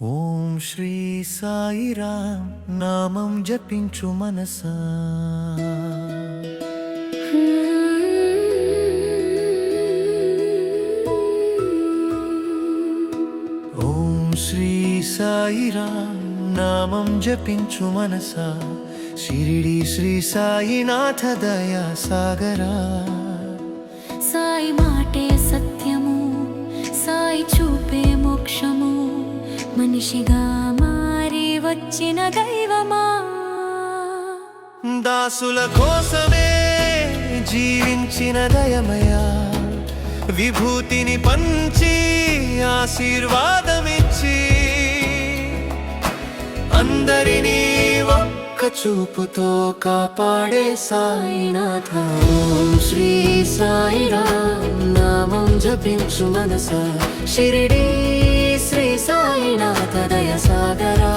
ఓం శ్రీ సాయిరామ్ నామం జపించు మనసా. ఓం శ్రీ సాయిరామ్ నామం జపించు మనసా. శిరిడి శ్రీ సాయినాథ దయా సాగరా. సాయి మాటే సత్ మనిషిగా మారి వచ్చిన దైవమా? దాసుల కోసమే జీవించిన దయమయా? విభూతిని పంచి ఆశీర్వాదమిచ్చి అందరినీ ఒక్క చూపుతో కాపాడే సాయినాథ. ఓం శ్రీ సాయిరామ్ నామం జపించు మనస. షిరిడి శ్రీ సాయినాథ దయ సాగరా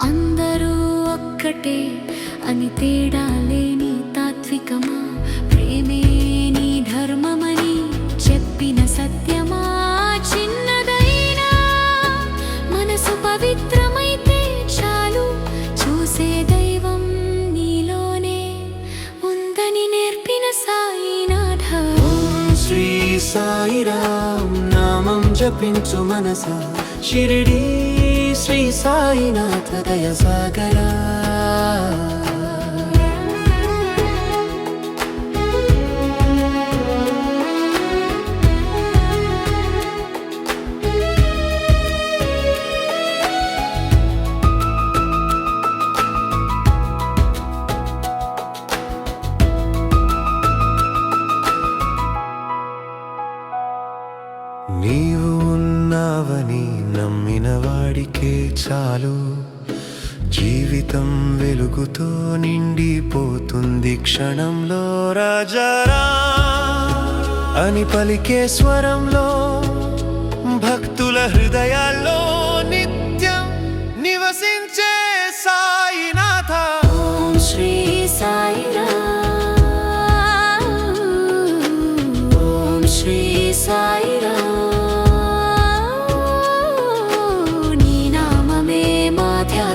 అందరూ ఒక్కటే అని తేడా లేని తాత్వికమా? ప్రేమే నీ ధర్మమని చెప్పిన సత్యమా? చిన్నదైనా? మనసు పవిత్రమైతే చాలు. చూసే దైవం నీలోనే ఉందని నేర్పిన సాయినాథ. శ్రీ సాయిరామ్ నామం జపించు మనస. షిరిడి శ్రీ సాయినాథ నీవు ఉన్నావని నమ్మిన వాడికే చాలు. జీవితం వెలుగుతో నిండిపోతుంది క్షణంలో రాజారా. అని పలికే స్వరంలో భక్తుల హృదయాల్లో నిత్యం నివసించే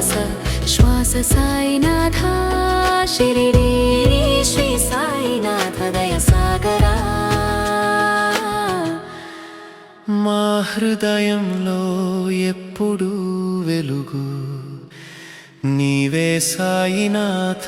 శ్వాస శ్వాస సాయినాథ శిరిడి శ్రీ సాయినాథ దయ సాగరా. మా హృదయంలో ఎప్పుడు వెలుగు నీవే సాయినాథ.